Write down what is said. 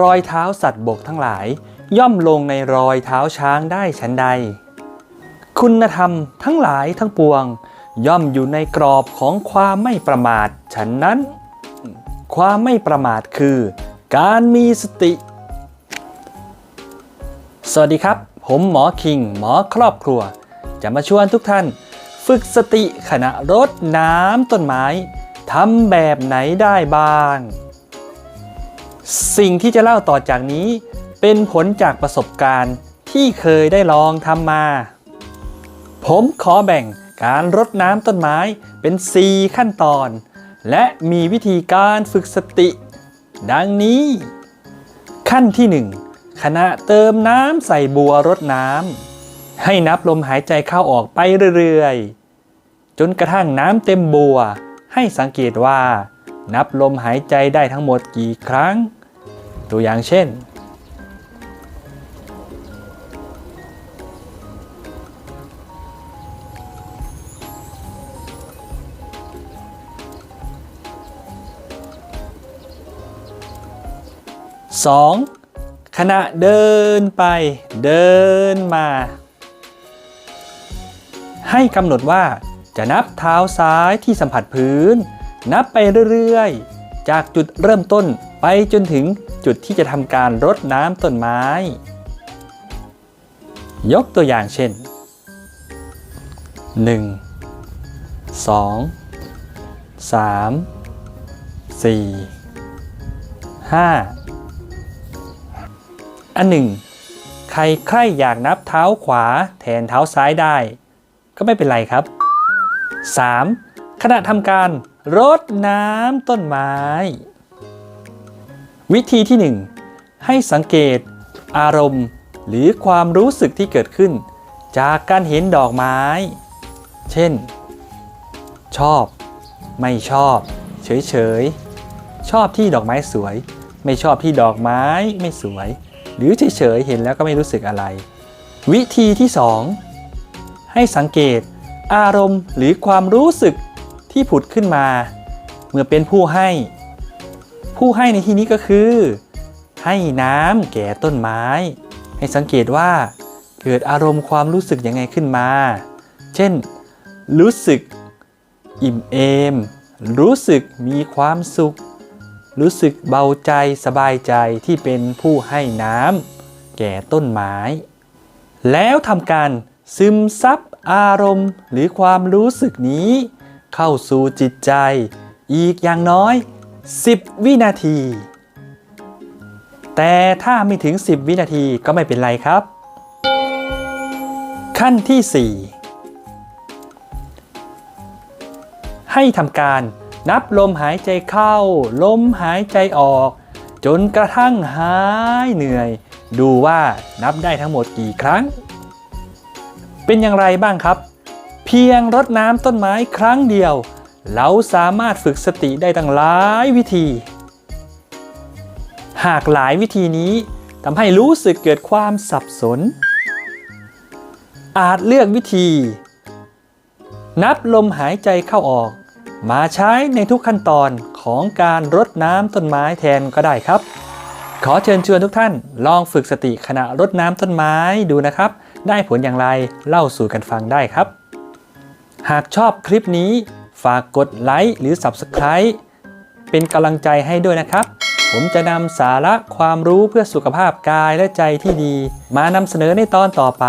รอยเท้าสัตว์บกทั้งหลาย ย่อมลงในรอยเท้าช้างได้ฉันใด คุณธรรมทั้งหลายทั้งปวง ย่อมอยู่ในกรอบของความไม่ประมาทฉันนั้น ความไม่ประมาทคือ การมีสติ สวัสดีครับ ผมหมอคิง หมอครอบครัว จะมาชวนทุกท่าน ฝึกสติขณะรดน้ำต้นไม้ทำแบบไหนได้บ้าง สิ่งที่จะเล่าต่อจากนี้เป็นผลจากประสบการณ์ที่เคยได้ลองทำมา ผมขอแบ่งการรดน้ำต้นไม้เป็น 4 ขั้นตอน และมีวิธีการฝึกสติ ดังนี้ ขั้นที่ 1 ขณะเติมน้ำใส่บัวรดน้ำให้นับลมหายใจเข้าออกไปเรื่อยๆ จนกระทั่งน้ำเต็มบัว ให้สังเกตว่า นับลมหายใจได้ทั้งหมดกี่ครั้ง ตัวอย่างเช่น 2. ขณะเดินไปเดินมา ให้กำหนดว่า จะนับเท้าซ้ายที่สัมผัสพื้น นับไปเรื่อยๆ จากจุดเริ่มต้นไปจนถึงจุดที่จะทำการรดน้ำต้นไม้ ยกตัวอย่างเช่น 1 2 3 4 5 อันหนึ่ง ใครใครอยากนับเท้าขวาแทนเท้าซ้ายได้ ก็ไม่เป็นไรครับ 3. ขณะทำการรดน้ำต้นไม้ วิธีที่ 1 ให้สังเกต อารมณ์ หรือความรู้สึกที่เกิดขึ้น จากการเห็นดอกไม้ เช่น ชอบ ไม่ชอบ เฉยๆชอบที่ดอกไม้สวย ไม่ชอบที่ดอกไม้ไม่สวย หรือเฉยๆเห็นแล้วก็ไม่รู้สึกอะไร วิธีที่ 2 ให้สังเกต อารมณ์หรือความรู้สึกที่ผุดขึ้นมา เมื่อเป็นผู้ให้ ผู้ให้ในที่นี้ก็คือ ให้น้ำแก่ต้นไม้ ให้สังเกตว่าเกิดอารมณ์ความรู้สึกยังไงขึ้นมา เช่น รู้สึกอิ่มเอม รู้สึกมีความสุข รู้สึกเบาใจสบายใจที่เป็นผู้ให้น้ำแก่ต้นไม้ แล้วทำการซึมซับ อารมณ์หรือความรู้สึกนี้ เข้าสู่จิตใจ อีกอย่างน้อย 10 วินาที แต่ถ้าไม่ถึง 10 วินาทีก็ไม่เป็นไรครับ ขั้นที่ 4 ให้ทำการนับลมหายใจเข้า ลมหายใจออก จนกระทั่งหายเหนื่อย ดูว่านับได้ทั้งหมดกี่ครั้ง เป็นอย่างไรบ้างครับ เพียงรดน้ำต้นไม้ครั้งเดียว เราสามารถฝึกสติได้ตั้งหลายวิธี หากหลายวิธีนี้ทำให้รู้สึกเกิดความสับสน อาจเลือกวิธี นับลมหายใจเข้าออก มาใช้ในทุกขั้นตอนของการรดน้ำต้นไม้แทนก็ได้ครับ ขอเชิญชวนทุกท่านลองฝึกสติขณะรดน้ำต้นไม้ดูนะครับ ได้ผลอย่างไรเล่าสู่กันฟังได้ครับ หากชอบคลิปนี้ ฝากกดไลค์หรือ Subscribe เป็นกำลังใจให้ด้วยนะครับ ผมจะนำสาระความรู้เพื่อสุขภาพกายและใจที่ดี มานำเสนอในตอนต่อไป